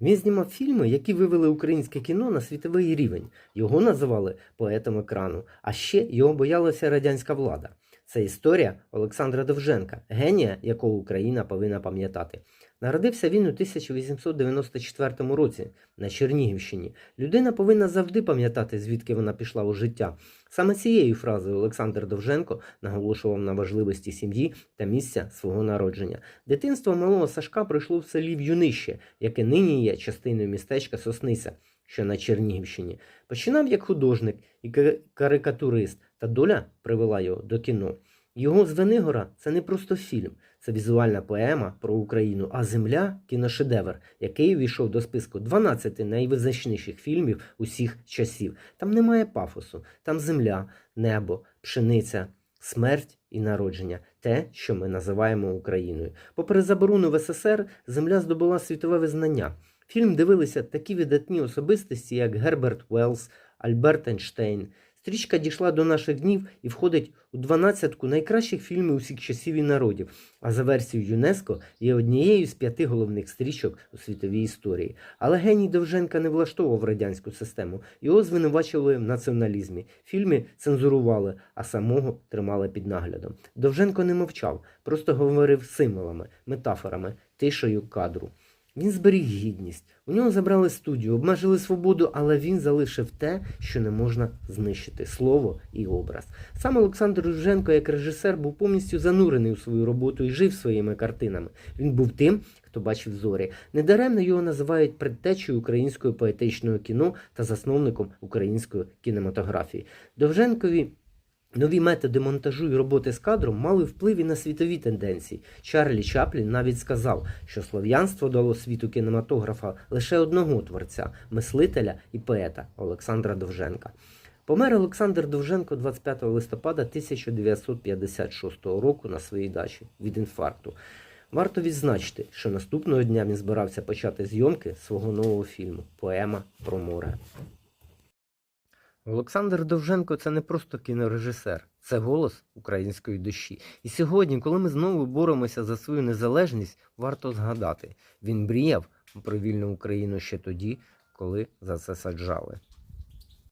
Він знімав фільми, які вивели українське кіно на світовий рівень. Його називали поетом екрану, а ще його боялася радянська влада. Це історія Олександра Довженка, генія, якого Україна повинна пам'ятати. Народився він у 1894 році на Чернігівщині. Людина повинна завжди пам'ятати, звідки вона пішла у життя. Саме цією фразою Олександр Довженко наголошував на важливості сім'ї та місця свого народження. Дитинство малого Сашка пройшло в селі В'юнище, яке нині є частиною містечка Сосниця, що на Чернігівщині. Починав як художник і карикатурист, та доля привела його до кіно. Його Звенигора це не просто фільм, це візуальна поема про Україну, а земля кіношедевр, який увійшов до списку 12 найвизначніших фільмів усіх часів. Там немає пафосу, там земля, небо, пшениця, смерть і народження те, що ми називаємо Україною. Попри заборону в СССР, земля здобула світове визнання. Фільм дивилися такі видатні особистості, як Герберт Уеллс, Альберт Ейнштейн. Стрічка дійшла до наших днів і входить у дванадцятку найкращих фільмів усіх часів і народів, а за версією ЮНЕСКО є однією з п'яти головних стрічок у світовій історії. Але геній Довженка не влаштовував радянську систему. Його звинувачували в націоналізмі. Фільми цензурували, а самого тримали під наглядом. Довженко не мовчав, просто говорив символами, метафорами, тишею кадру. Він зберіг гідність. У нього забрали студію, обмежили свободу, але він залишив те, що не можна знищити слово і образ. Сам Олександр Руженко, як режисер, був повністю занурений у свою роботу і жив своїми картинами. Він був тим, хто бачив зорі. Недаремно його називають предтечею українського поетичного кіно та засновником української кінематографії. Довженкові Нові методи монтажу і роботи з кадром мали вплив і на світові тенденції. Чарлі Чаплін навіть сказав, що слов'янство дало світу кінематографа лише одного творця мислителя і поета Олександра Довженка. Помер Олександр Довженко 25 листопада 1956 року на своїй дачі від інфаркту. Варто відзначити, що наступного дня він збирався почати зйомки свого нового фільму Поема про море. Олександр Довженко це не просто кінорежисер, це голос української душі. І сьогодні, коли ми знову боремося за свою незалежність, варто згадати, він мріяв про вільну Україну ще тоді, коли за це саджали.